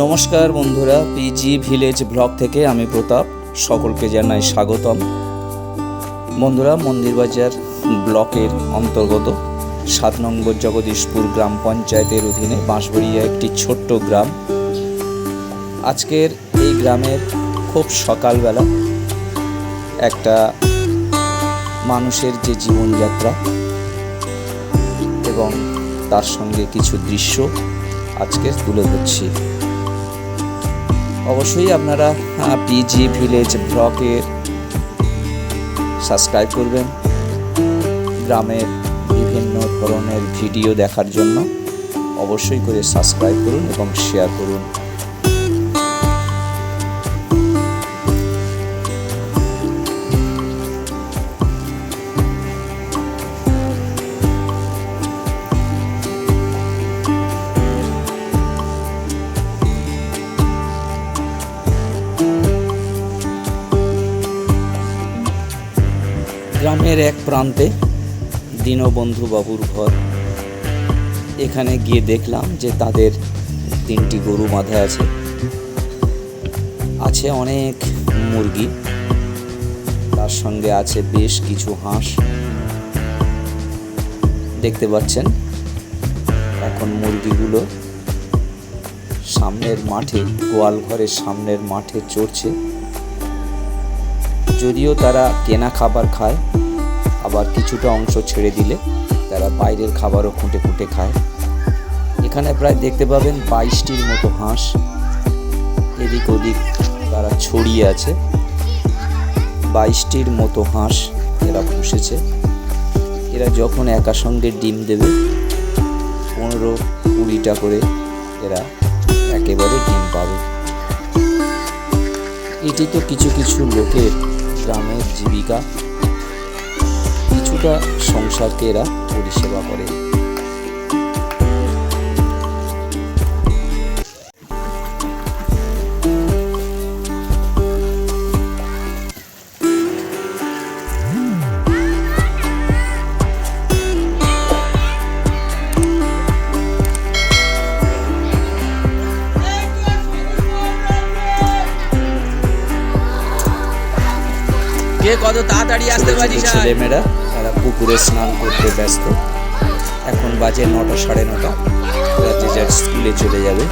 নমস্কার বন্ধুরা PG village blog থেকে আমি প্রতাপ, সকলকে জানাই স্বাগতম। বন্ধুরা, মন্দিরবাজার ব্লকের অন্তর্গত সাত নম্বর জগদীশপুর গ্রাম পঞ্চায়েতের অধীনে বাঁশবড়িয়া একটি ছোট্ট গ্রাম। আজকের এই গ্রামের খুব সকালবেলা একটা মানুষের যে জীবনযাত্রা এবং তার সঙ্গে কিছু দৃশ্য আজকে তুলে ধরছি। অবশ্যই আপনারা পিজি ভিলেজ ব্লকে সাবস্ক্রাইব করবেন। গ্রামের বিভিন্ন ধরনের ভিডিও দেখার জন্য অবশ্যই করে সাবস্ক্রাইব করুন এবং শেয়ার করুন। গ্রামের এক প্রান্তে দীনবন্ধু বাবুর ঘর। এখানে গিয়ে দেখলাম যে তাদের তিনটি গরু বাঁধা আছে। আছে অনেক মুরগি। তার সঙ্গে আছে বেশ কিছু হাঁস। দেখতে পাচ্ছেন, এখন মুরগিগুলো সামনের মাঠে, গোয়াল ঘরের সামনের মাঠে চড়ছে। যদিও তারা কেনা খাবার খায় আবার কিছুটা অংশ ছেড়ে দিলে তারা বাইরের খাবারও খুঁটে খুঁটে খায়। এখানে প্রায় দেখতে পাবেন বাইশটির মতো হাঁস। এদিক ওদিক তারা ছড়িয়ে আছে। বাইশটির মতো হাঁস এরা পুষেছে। এরা যখন একা সঙ্গে ডিম দেবে, পনেরো কুড়িটা করে এরা একেবারে ডিম পাবে। এটি তো কিছু কিছু লোকের গ্রামের জীবিকা। কিছুটা সংসারকে এরা পরিষেবা করে কে কত তাড়াতাড়ি আসতে পারিস আর? ছেলেমেয়েরা তারা পুকুরে স্নান করতে ব্যস্ত। এখন বাজে নটা সাড়ে নটা। রাজ্যে যার স্কুলে চলে যাবে।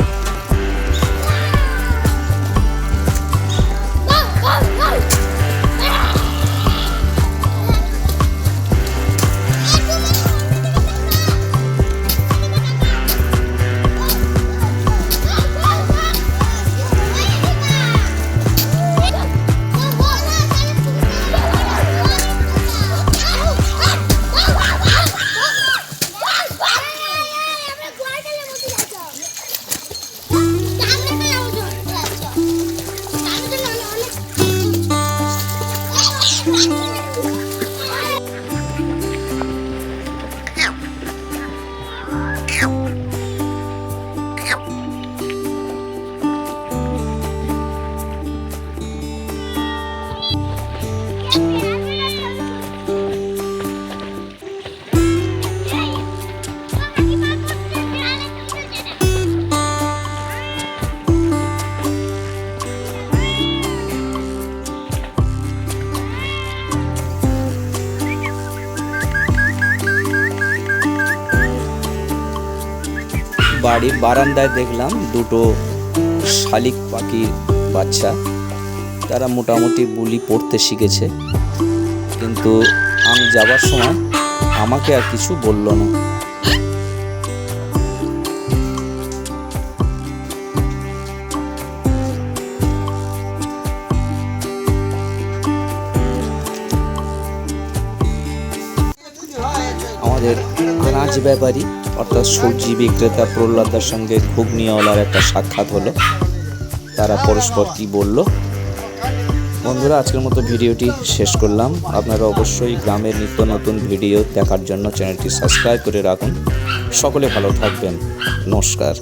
বাড়ির বারান্দায় দেখলাম দুটো শালিক পাখির বাচ্চা। তারা মোটামুটি বুলি পড়তে শিখেছে। কিন্তু আমি যাবার সময় আমাকে আর কিছু বলল না। আমাদের নাচ ব্যাপারী অর্থাৎ সবজি বিক্রেতা প্রহ্লাদার সঙ্গে খুব ঘুগনিওয়ালার একটা সাক্ষাৎ হলো। তারা পরস্পর কি বলল? বন্ধুরা, আজকের মতো ভিডিওটি শেষ করলাম। আপনারা অবশ্যই গ্রামের নিত্য নতুন ভিডিও দেখার জন্য চ্যানেলটি সাবস্ক্রাইব করে রাখুন। সকলে ভালো থাকবেন। নমস্কার।